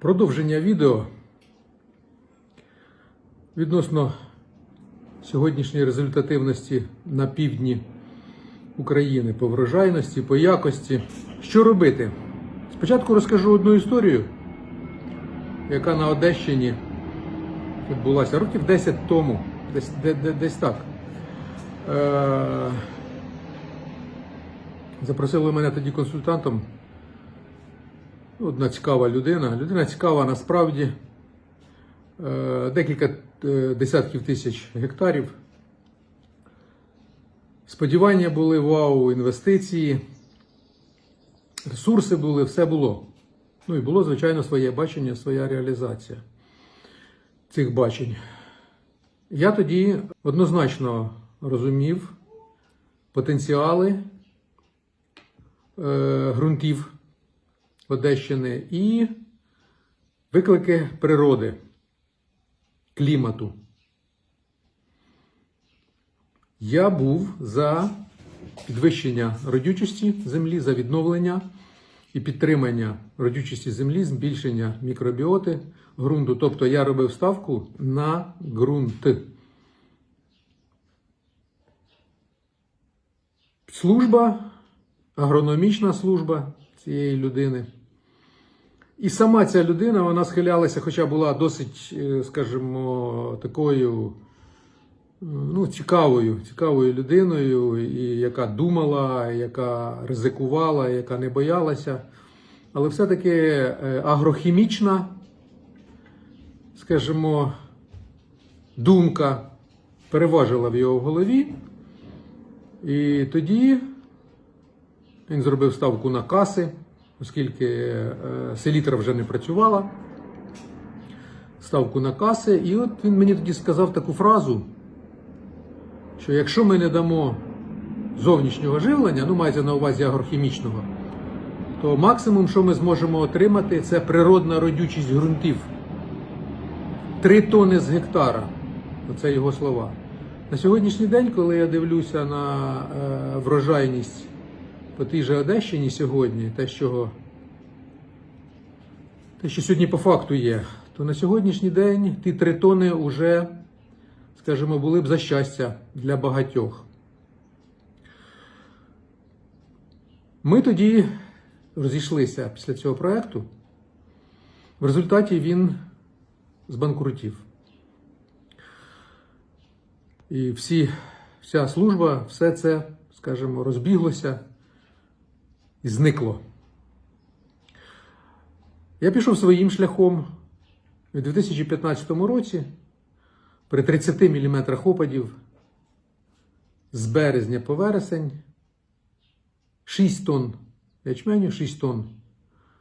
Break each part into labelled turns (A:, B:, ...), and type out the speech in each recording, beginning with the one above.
A: Продовження відео відносно сьогоднішньої результативності на півдні України по врожайності, по якості. Що робити? Спочатку розкажу одну історію, яка на Одещині відбулася років 10 тому, десь, де- де- десь так. Е- Запросили мене тоді консультантом Одна цікава людина. Людина цікава насправді. Е, Декілька е, десятків тисяч гектарів. Сподівання були, вау, інвестиції, ресурси були, все було. Ну і було, звичайно, своє бачення, своя реалізація цих бачень. Я тоді однозначно розумів потенціали е, ґрунтів Одещини і виклики природи, клімату. Я був за підвищення родючості землі, за відновлення і підтримання родючості землі, збільшення мікробіоти ґрунту. Тобто я робив ставку на ґрунт. Служба, агрономічна служба цієї людини. І сама ця людина вона схилялася, хоча була досить, е, скажімо, такою е, ну, цікавою, цікавою людиною, і яка думала, яка ризикувала, яка не боялася. Але все-таки е, агрохімічна, скажімо, думка переважила в його голові. І тоді він зробив ставку на каси, оскільки е, селітра вже не працювала. Ставку на каси. І от він мені тоді сказав таку фразу, що якщо ми не дамо зовнішнього живлення, ну мається на увазі агрохімічного, то максимум, що ми зможемо отримати, це природна родючість ґрунтів. Три тони з гектара. Оце його слова. На сьогоднішній день, коли я дивлюся на е, врожайність по тій же Одещині сьогодні, те, що, те, що сьогодні по факту є, то на сьогоднішній день ті три тони вже, скажімо, були б за щастя для багатьох. Ми тоді розійшлися після цього проєкту. В результаті він збанкрутів. І всі, вся служба, все це, скажімо, розбіглося і зникло. Я пішов своїм шляхом у 2015 році при 30 мм опадів з березня по вересень 6 тонн ячменю, 6 тонн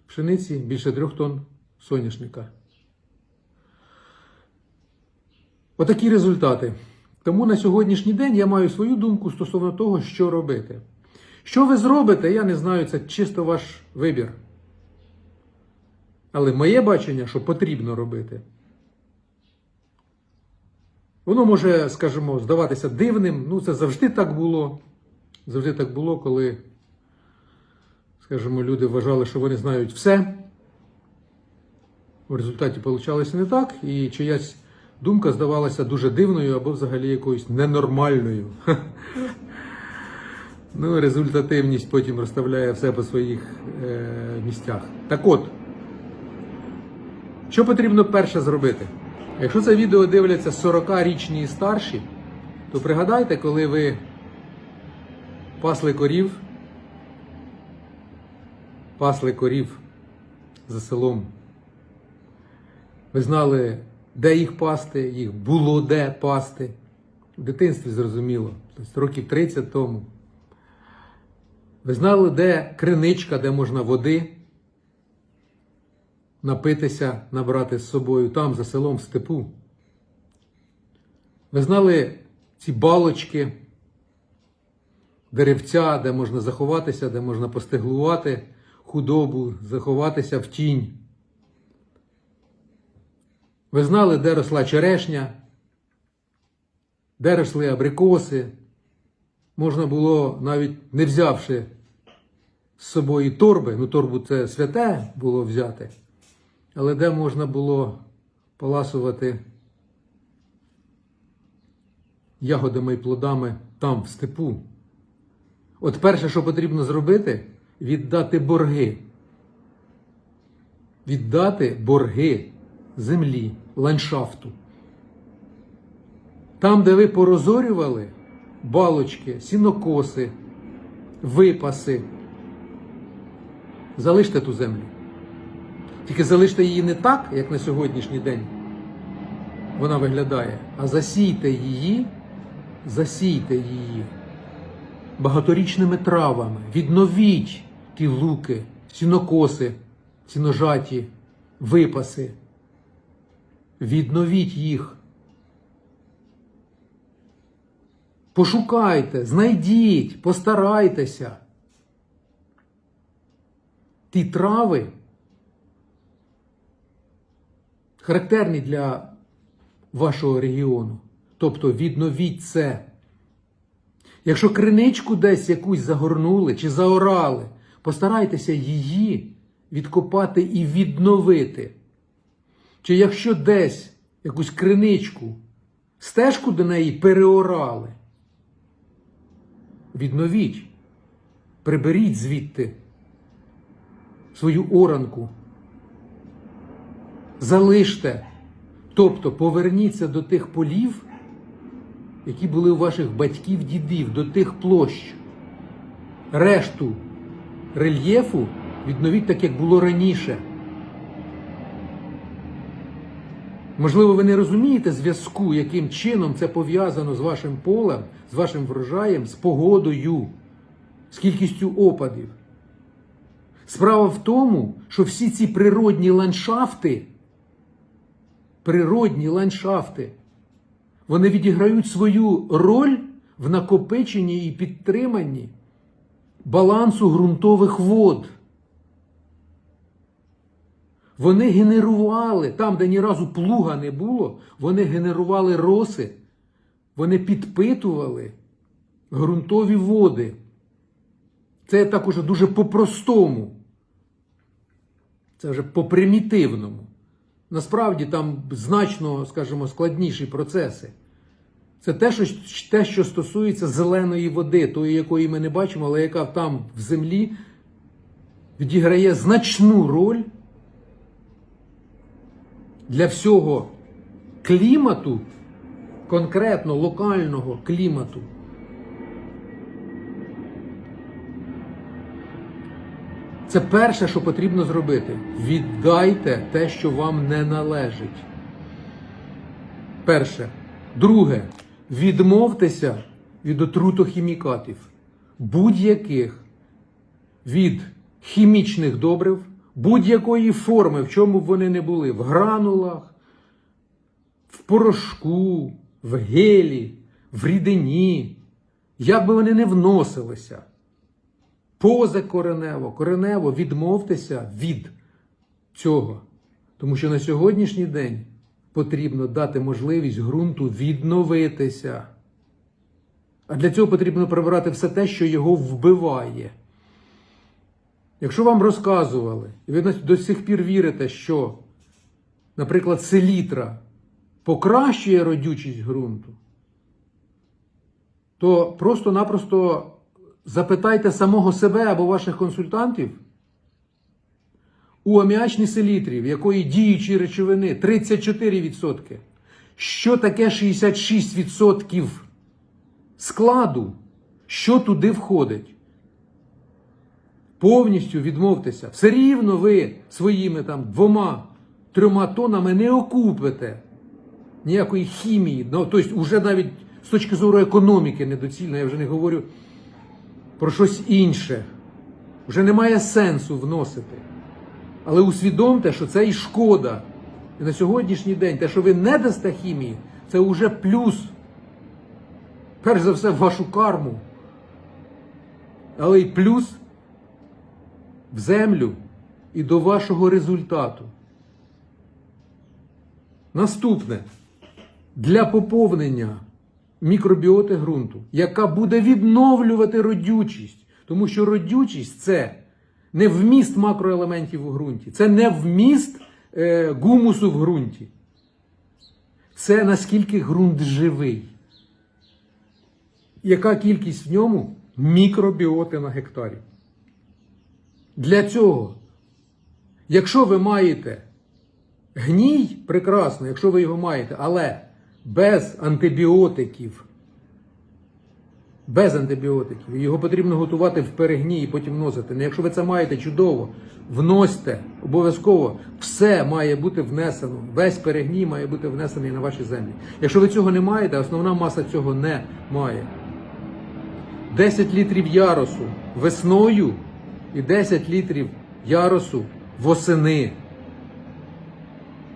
A: пшениці, більше 3 тонн соняшника. Отакі результати. Тому на сьогоднішній день я маю свою думку стосовно того, що робити. Що ви зробите, я не знаю, це чисто ваш вибір. Але моє бачення, що потрібно робити. Воно може, скажімо, здаватися дивним. Ну, це завжди так було. Завжди так було, коли, скажімо, люди вважали, що вони знають все. В результаті вийшло не так, і чиясь думка здавалася дуже дивною або взагалі якоюсь ненормальною. Ну, результативність потім розставляє все по своїх е, місцях. Так от, що потрібно перше зробити? Якщо це відео дивляться 40-річні і старші, то пригадайте, коли ви пасли корів, пасли корів за селом. Ви знали, де їх пасти, їх було де пасти. В дитинстві зрозуміло, тобто років 30 тому. Ви знали, де криничка, де можна води напитися, набрати з собою там, за селом в степу. Ви знали ці балочки, деревця, де можна заховатися, де можна постеглувати худобу, заховатися в тінь. Ви знали, де росла черешня, де росли абрикоси. Можна було, навіть не взявши з собою торби, ну торбу це святе було взяти, Але де можна було поласувати ягодами і плодами там, в степу? От перше, що потрібно зробити, віддати борги. Віддати борги землі, ландшафту. Там, де ви порозорювали балочки, сінокоси, випаси, залиште ту землю. Тільки залиште її не так, як на сьогоднішній день вона виглядає, а засійте її, засійте її багаторічними травами, відновіть ті луки, сінокоси, сіножаті, випаси. Відновіть їх. Пошукайте, знайдіть, постарайтеся. Ті трави характерні для вашого регіону. Тобто відновіть це. Якщо криничку десь якусь загорнули чи заорали, постарайтеся її відкопати і відновити. Чи якщо десь якусь криничку, стежку до неї переорали, відновіть, приберіть звідти свою оранку, залиште, тобто поверніться до тих полів, які були у ваших батьків, дідів, до тих площ. Решту рельєфу відновіть так, як було раніше. Можливо, ви не розумієте зв'язку, яким чином це пов'язано з вашим полем, з вашим врожаєм, з погодою, з кількістю опадів. Справа в тому, що всі ці природні ландшафти, природні ландшафти, вони відіграють свою роль в накопиченні і підтриманні балансу ґрунтових вод. Вони генерували, там, де ні разу плуга не було, вони генерували роси, вони підпитували ґрунтові води. Це також дуже по-простому. Це вже по-примітивному. Насправді там значно, скажімо, складніші процеси. Це те що, те, що стосується зеленої води, тої, якої ми не бачимо, але яка там в землі відіграє значну роль для всього клімату, конкретно локального клімату. Це перше, що потрібно зробити. Віддайте те, що вам не належить. Перше. Друге. Відмовтеся від отрутохімікатів. Будь-яких від хімічних добрив, будь-якої форми, в чому б вони не були, в гранулах, в порошку, в гелі, в рідині, як би вони не вносилися. Позакоренево, коренево відмовтеся від цього. Тому що на сьогоднішній день потрібно дати можливість ґрунту відновитися. А для цього потрібно прибирати все те, що його вбиває. Якщо вам розказували, і ви до сих пір вірите, що, наприклад, селітра покращує родючість ґрунту, то просто-напросто запитайте самого себе або ваших консультантів у аміачній селітрі, в якої діючі речовини 34%. Що таке 66% складу? Що туди входить? Повністю відмовтеся. Все рівно ви своїми там двома, трьома тонами не окупите ніякої хімії. Ну, тобто, вже навіть з точки зору економіки недоцільно, я вже не говорю про щось інше. Вже немає сенсу вносити. Але усвідомте, що це і шкода. І на сьогоднішній день те, що ви не дасте хімії, це вже плюс. Перш за все, в вашу карму. Але й плюс в землю і до вашого результату. Наступне. Для поповнення мікробіоти ґрунту, яка буде відновлювати родючість. Тому що родючість це не вміст макроелементів у ґрунті, це не вміст е, гумусу в ґрунті. Це наскільки ґрунт живий. Яка кількість в ньому мікробіоти на гектарі? Для цього, якщо ви маєте гній, прекрасно, якщо ви його маєте, але без антибіотиків, без антибіотиків, його потрібно готувати в перегній і потім вносити. Ну, якщо ви це маєте чудово, вносьте обов'язково, все має бути внесено. Весь перегній має бути внесений на ваші землі. Якщо ви цього не маєте, основна маса цього не має. 10 літрів яросу весною і 10 літрів яросу восени.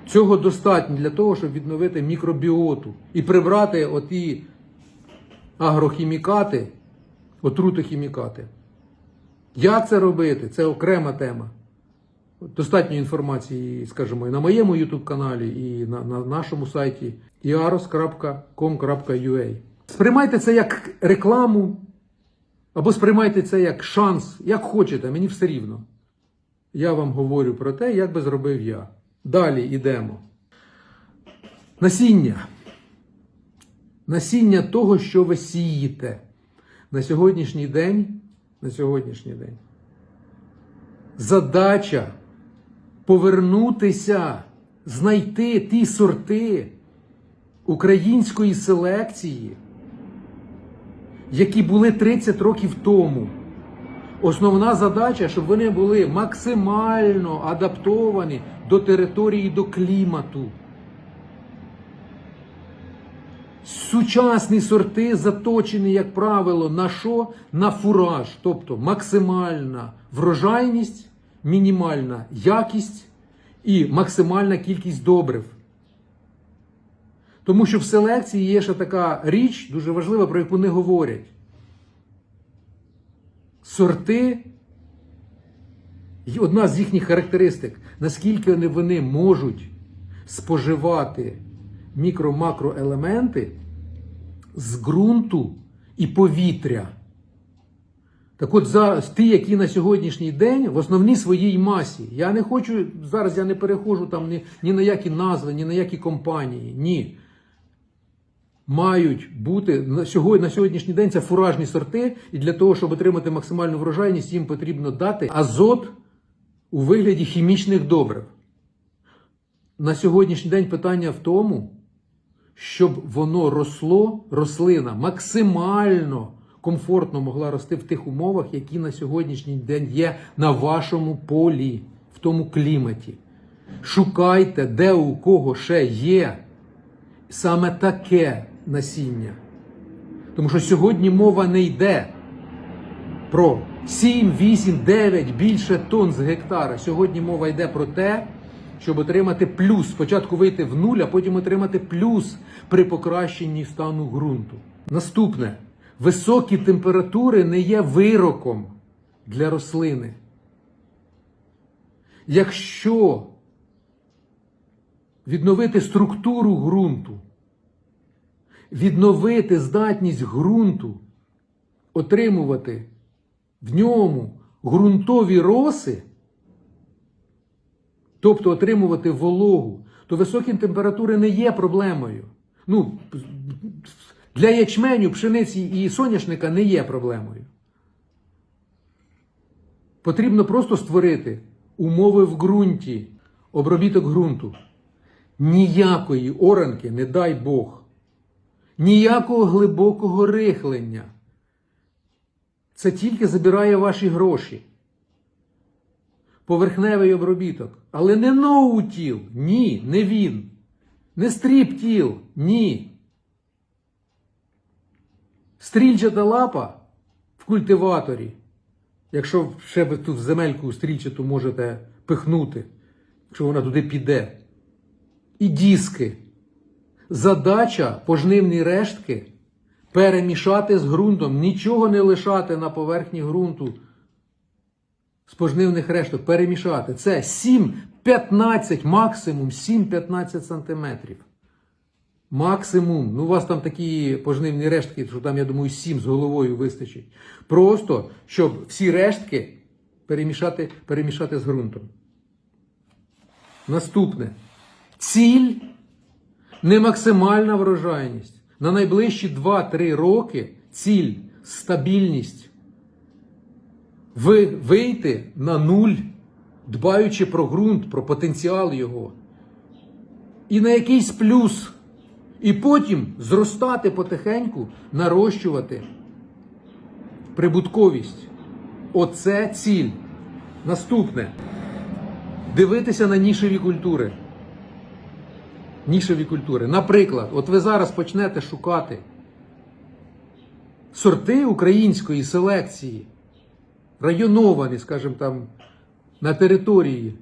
A: Цього достатньо для того, щоб відновити мікробіоту і прибрати оті агрохімікати, отрутохімікати. Як це робити? Це окрема тема. Достатньо інформації, скажімо, і на моєму YouTube каналі, і на, на нашому сайті iaros.com.ua. Сприймайте це як рекламу, або сприймайте це як шанс, як хочете, мені все рівно. Я вам говорю про те, як би зробив я. Далі йдемо. Насіння. Насіння того, що ви сієте. На сьогоднішній день, на сьогоднішній день. Задача повернутися, знайти ті сорти української селекції, які були 30 років тому. Основна задача, щоб вони були максимально адаптовані до території, до клімату. Сучасні сорти заточені, як правило, на що? На фураж, тобто максимальна врожайність, мінімальна якість і максимальна кількість добрив. Тому що в селекції є ще така річ, дуже важлива, про яку не говорять. Сорти, одна з їхніх характеристик, наскільки вони можуть споживати мікро-макроелементи з ґрунту і повітря. Так от, за ті, які на сьогоднішній день в основній своїй масі. Я не хочу, зараз я не перехожу там ні, ні на які назви, ні на які компанії. Ні. Мають бути на сьогодні, на сьогоднішній день це фуражні сорти, і для того, щоб отримати максимальну врожайність, їм потрібно дати азот у вигляді хімічних добрив. На сьогоднішній день питання в тому, щоб воно росло, рослина максимально комфортно могла рости в тих умовах, які на сьогоднішній день є на вашому полі, в тому кліматі. Шукайте, де у кого ще є саме таке насіння. Тому що сьогодні мова не йде про 7, 8, 9 більше тонн з гектара. Сьогодні мова йде про те, щоб отримати плюс. Спочатку вийти в нуль, а потім отримати плюс при покращенні стану ґрунту. Наступне. Високі температури не є вироком для рослини. Якщо відновити структуру ґрунту, відновити здатність ґрунту, отримувати в ньому ґрунтові роси, тобто отримувати вологу, то високі температури не є проблемою. Ну, для ячменю, пшениці і соняшника не є проблемою. Потрібно просто створити умови в ґрунті, обробіток ґрунту. Ніякої оранки, не дай Бог. Ніякого глибокого рихлення. Це тільки забирає ваші гроші. Поверхневий обробіток. Але не ноутіл. Ні, не він. Не стріптіл. Ні. Стрільчата лапа в культиваторі. Якщо ще ви тут в земельку стрільчату можете пихнути, якщо вона туди піде. І диски. Задача пожнивні рештки перемішати з ґрунтом, нічого не лишати на поверхні ґрунту з пожнивних решток, перемішати. Це 7-15, максимум 7-15 сантиметрів. Максимум. Ну, у вас там такі пожнивні рештки, що там, я думаю, 7 з головою вистачить. Просто, щоб всі рештки перемішати, перемішати з ґрунтом. Наступне. Ціль не максимальна врожайність. На найближчі 2-3 роки ціль стабільність. Ви вийти на нуль, дбаючи про ґрунт, про потенціал його. І на якийсь плюс. І потім зростати потихеньку, нарощувати прибутковість. Оце ціль. Наступне. Дивитися на нішеві культури. Нішеві культури. Наприклад, от ви зараз почнете шукати сорти української селекції, районовані, скажімо там, на території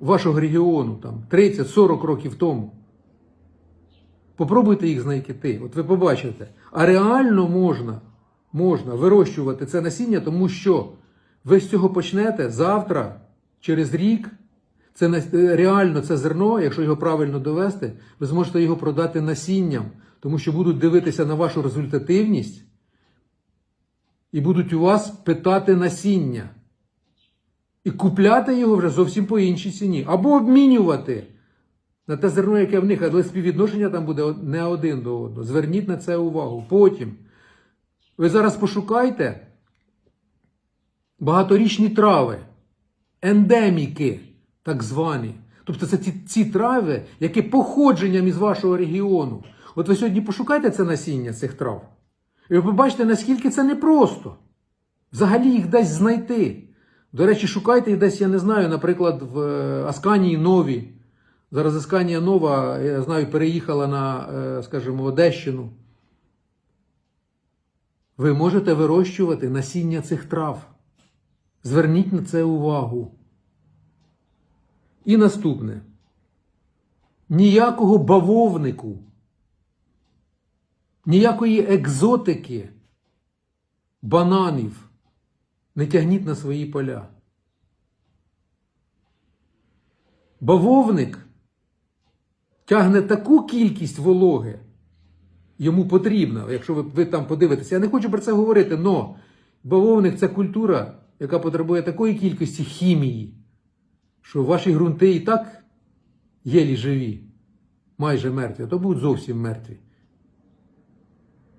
A: вашого регіону, там 30-40 років тому. Попробуйте їх знайти. От ви побачите. А реально можна, можна вирощувати це насіння, тому що ви з цього почнете завтра, через рік. Це е, реально це зерно, якщо його правильно довести, ви зможете його продати насінням, тому що будуть дивитися на вашу результативність і будуть у вас питати насіння. І купляти його вже зовсім по іншій ціні. Або обмінювати на те зерно, яке в них, але співвідношення там буде не один до одного. Зверніть на це увагу. Потім ви зараз пошукайте багаторічні трави, ендеміки, так звані. Тобто це ці, ці трави, які походженням із вашого регіону. От ви сьогодні пошукайте це насіння цих трав. І ви побачите, наскільки це непросто. Взагалі їх десь знайти. До речі, шукайте їх десь, я не знаю, наприклад, в е, Асканії Нові. Зараз Асканія Нова, я знаю, переїхала на, е, скажімо, Одещину. Ви можете вирощувати насіння цих трав. Зверніть на це увагу. І наступне. Ніякого бавовнику, ніякої екзотики, бананів не тягніть на свої поля. Бавовник тягне таку кількість вологи, йому потрібно, якщо ви, ви там подивитеся. Я не хочу про це говорити, але бавовник це культура, яка потребує такої кількості хімії, що ваші ґрунти і так єлі живі, майже мертві, а то будуть зовсім мертві.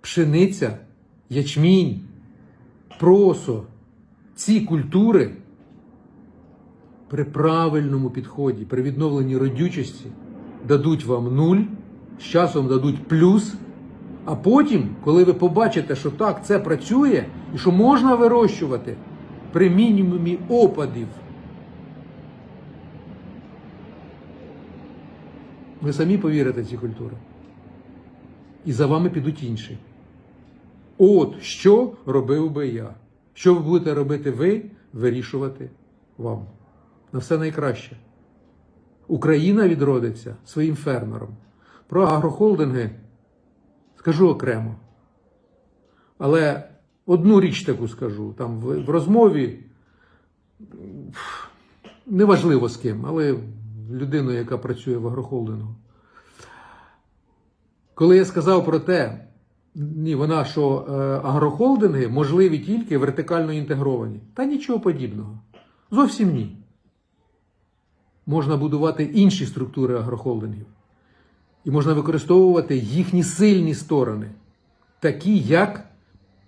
A: Пшениця, ячмінь, просо, ці культури при правильному підході, при відновленні родючості дадуть вам нуль, з часом дадуть плюс. А потім, коли ви побачите, що так, це працює і що можна вирощувати при мінімумі опадів, ви самі повірите в ці культури. І за вами підуть інші. От що робив би я. Що ви будете робити ви, вирішувати вам. На все найкраще. Україна відродиться своїм фермером. Про агрохолдинги скажу окремо. Але одну річ таку скажу. Там в, розмові неважливо з ким, але людиною, яка працює в агрохолдингу. Коли я сказав про те, ні, вона що е, агрохолдинги можливі тільки вертикально інтегровані. Та нічого подібного. Зовсім ні. Можна будувати інші структури агрохолдингів. І можна використовувати їхні сильні сторони, такі як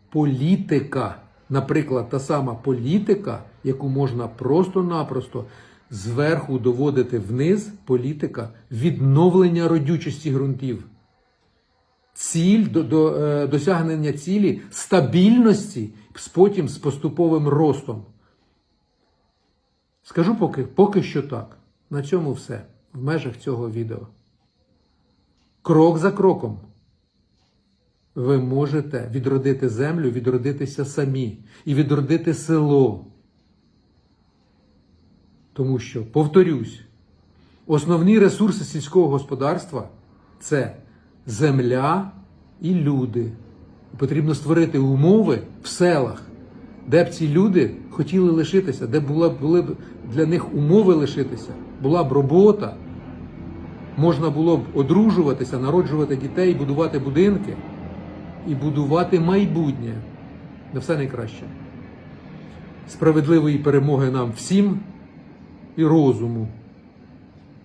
A: політика. Наприклад, та сама політика, яку можна просто-напросто зверху доводити вниз, політика відновлення родючості ґрунтів ціль до, до е, досягнення цілі стабільності, потім з поступовим ростом. Скажу поки, поки що так. На цьому все. В межах цього відео. Крок за кроком. Ви можете відродити землю, відродитися самі і відродити село. Тому що, повторюсь, основні ресурси сільського господарства це земля і люди. Потрібно створити умови в селах, де б ці люди хотіли лишитися, де була, були б для них умови лишитися, була б робота, можна було б одружуватися, народжувати дітей, будувати будинки і будувати майбутнє. На все найкраще. Справедливої перемоги нам всім і розуму.